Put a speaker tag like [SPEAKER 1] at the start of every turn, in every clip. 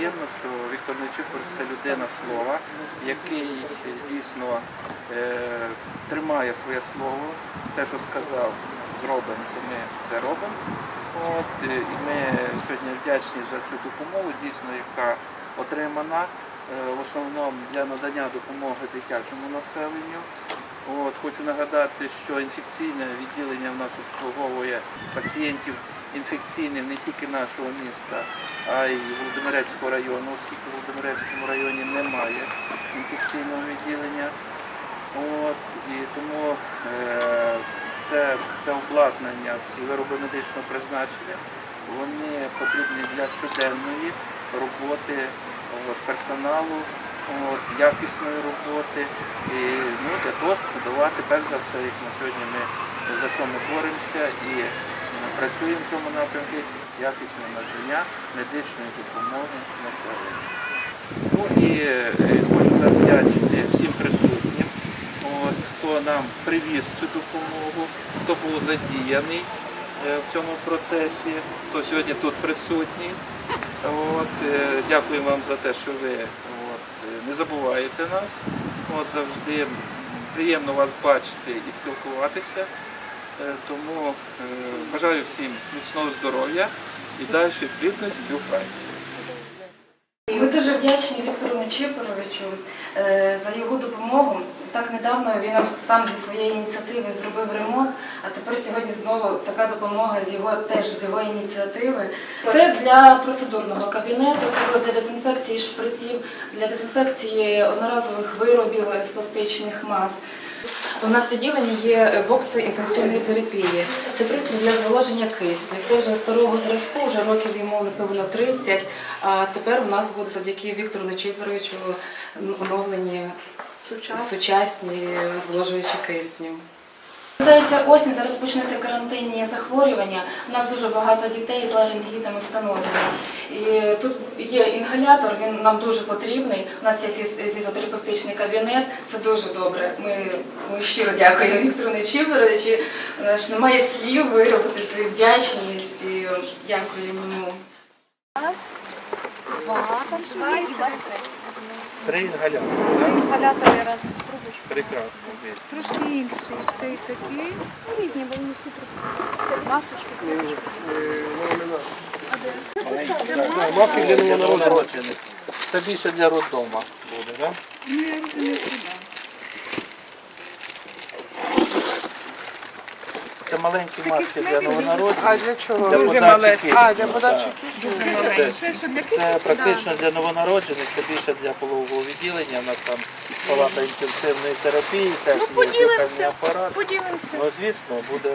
[SPEAKER 1] приємно, що Віктор Нечипор це людина слова, який дійсно е, тримає своє слово. Те, що сказав, зробимо, то ми це робимо. От, е, і ми сьогодні вдячні за цю допомогу, дійсно, яка отримана е, в основному для надання допомоги дитячому населенню. От, хочу нагадати, що інфекційне відділення в нас обслуговує пацієнтів інфекційним не тільки нашого міста, а й Володимирецького району, оскільки в Володимирецькому районі немає інфекційного відділення. От, і тому е, це, це обладнання, ці вироби медичного призначення, вони потрібні для щоденної роботи от, персоналу, от, якісної роботи, і ну, для того, щоб подавати, перш за все, як на сьогодні ми за що ми боремося і працюємо в цьому напрямку, якісне надання медичної допомоги населенню. Ну і е, хочу завдячити всім присутнім, хто нам привіз цю допомогу, хто був задіяний е, в цьому процесі, хто сьогодні тут присутній. От, е, дякую вам за те, що ви от, не забуваєте нас. От, завжди приємно вас бачити і спілкуватися. Е, Тому е, бажаю всім міцного здоров'я і далі плідної співпраці.
[SPEAKER 2] Ми дуже вдячні Віктору Нечипоровичу е, за його допомогу. Так недавно він сам зі своєї ініціативи зробив ремонт, а тепер сьогодні знову така допомога з його теж з його ініціативи. Це для процедурного кабінету, це було для дезінфекції шприців, для дезінфекції одноразових виробів з пластичних мас. У нас в відділенні є бокси інтенсивної терапії. Це пристрій для зволоження кисню. Це вже старого зразку, вже років йому напевно 30. А тепер у нас буде завдяки Віктору Нечипоровичу оновлені сучасні зволожуючі кисню. Наближається осінь, зараз почнуться карантинні захворювання. У нас дуже багато дітей з ларингітами, стенозами. І тут є інгалятор, він нам дуже потрібний. У нас є фізіотерапевтичний кабінет, це дуже добре. Ми, ми щиро дякуємо Віктору Нечіпоровичу. У немає слів виразити свою вдячність. І дякуємо йому.
[SPEAKER 3] Раз, два, там і вас третій.
[SPEAKER 1] Три інгалятори,
[SPEAKER 3] Три інгалятори разом з трубочкою.
[SPEAKER 1] Прекрасно.
[SPEAKER 3] Трошки інший. Цей такий. Ну, Різні, бо вони всі трубочки. Масочки, трубочки.
[SPEAKER 1] Маски для новонароджених. Це більше для роддома буде, так?
[SPEAKER 3] Ну, да.
[SPEAKER 1] Маленькі маски для новонароджених.
[SPEAKER 4] А для чого?
[SPEAKER 1] Для
[SPEAKER 4] Дуже маленькі. А, для подачі
[SPEAKER 3] Це,
[SPEAKER 1] практично для новонароджених, це більше для пологового відділення. У нас там палата інтенсивної терапії, теж
[SPEAKER 3] Ну,
[SPEAKER 1] є
[SPEAKER 3] поділимося.
[SPEAKER 1] дихальний апарат.
[SPEAKER 3] Поділимося.
[SPEAKER 1] Ну, звісно, буде,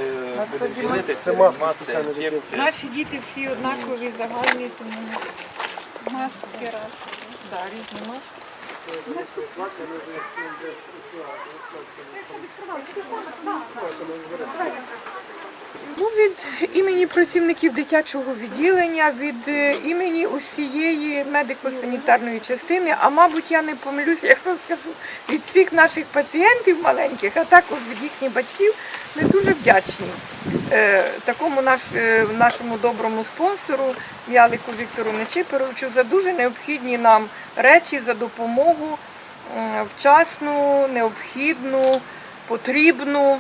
[SPEAKER 1] буде ділитися.
[SPEAKER 5] Це маски
[SPEAKER 1] ін'єкції.
[SPEAKER 3] Наші діти всі однакові, загальні, тому маски раз. Да, різні маски.
[SPEAKER 4] Ну, від імені працівників дитячого відділення, від е, імені усієї медико-санітарної частини, а мабуть, я не помилюся, якщо скажу від всіх наших пацієнтів маленьких, а також від їхніх батьків, ми дуже вдячні е, такому наш, е, нашому доброму спонсору Ялику Віктору Нечипоровичу за дуже необхідні нам речі, за допомогу вчасну, необхідну, потрібну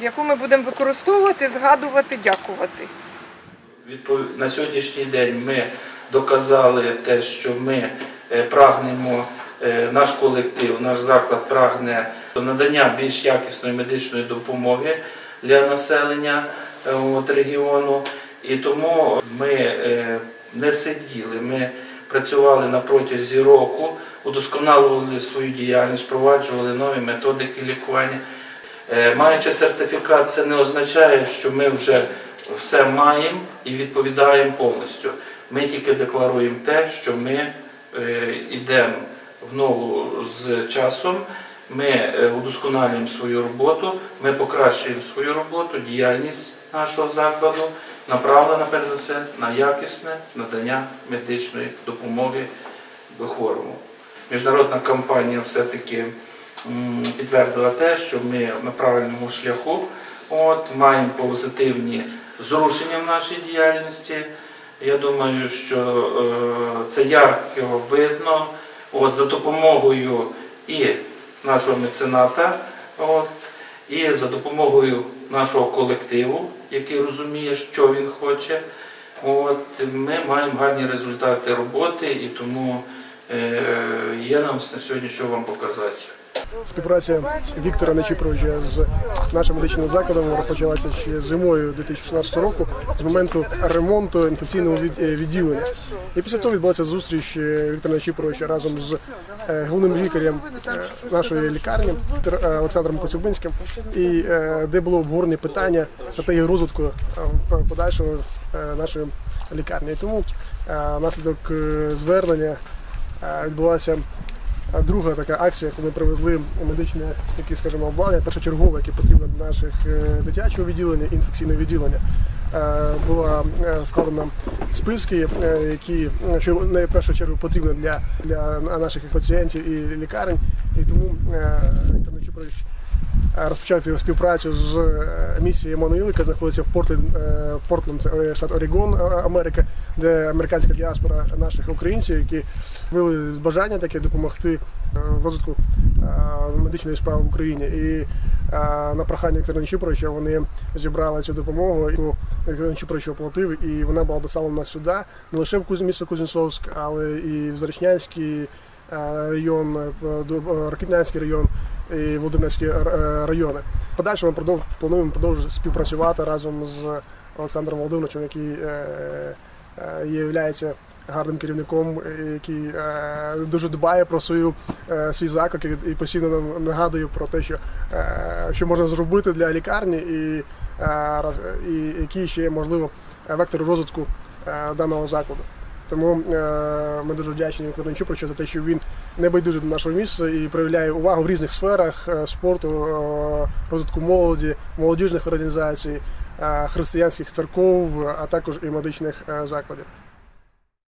[SPEAKER 4] яку ми будемо використовувати, згадувати, дякувати.
[SPEAKER 1] На сьогоднішній день ми доказали те, що ми е, прагнемо, е, наш колектив, наш заклад прагне надання більш якісної медичної допомоги для населення е, от, регіону. І тому ми е, не сиділи, ми працювали на протязі року, удосконалювали свою діяльність, впроваджували нові методики лікування. Е, Маючи сертифікат, це не означає, що ми вже все маємо і відповідаємо повністю. Ми тільки декларуємо те, що ми е, йдемо в ногу з часом, ми е, удосконалюємо свою роботу, ми покращуємо свою роботу, діяльність нашого закладу направлена перш за все на якісне надання медичної допомоги хворому. Міжнародна компанія все-таки підтвердила те, що ми на правильному шляху, от, маємо позитивні зрушення в нашій діяльності. Я думаю, що е, це ярко видно от, за допомогою і нашого мецената, от, і за допомогою нашого колективу, який розуміє, що він хоче. От, ми маємо гарні результати роботи і тому е, є нам на сьогодні що вам показати.
[SPEAKER 5] Співпраця Віктора Нечіпровича з нашим медичним закладом розпочалася ще зимою 2016 року з моменту ремонту інфекційного е, відділення. І після того відбулася зустріч е, Віктора Нечіпровича разом з е, головним лікарем нашої лікарні Олександром Коцюбинським, і де було обговорені питання стратегії розвитку подальшого нашої лікарні. І тому внаслідок звернення відбулася друга така акція, коли привезли медичне, які, скажімо, обладнання, першочергове, яке потрібно для наших е, дитячого відділення, і інфекційного відділення. Е, Була е, складена списки, які що в першу чергу потрібно для, для наших пацієнтів і лікарень. І тому Віктор Нечіпрович е, розпочав його співпрацю з е, місією Еммануїл, яка знаходиться в Портленд, е, Портленд, це е, штат Орегон, е, Америка, де американська діаспора наших українців, які виявили бажання таке допомогти е, в розвитку е, медичної справи в Україні. І е, на прохання Віктора Нечіпровича вони зібрали цю допомогу, яку Віктор Нечіпрович оплатив, і вона була доставлена сюди не лише в місто Кузнєцовськ, але і в Зарічнянський е, район, е, е, район і Володимирський е, райони. Подальше ми плануємо продовжити співпрацювати разом з Олександром Володимировичем, який є гарним керівником, який дуже дбає про свою свій заклик і, постійно нам нагадує про те, що, що можна зробити для лікарні, і, і які ще є можливо вектори розвитку даного закладу. Тому е, ми дуже вдячні Віктору Нечупровичу за те, що він не байдуже до нашого місця і проявляє увагу в різних сферах е, спорту, е, розвитку молоді, молодіжних організацій, християнських церков, а також і медичних закладів.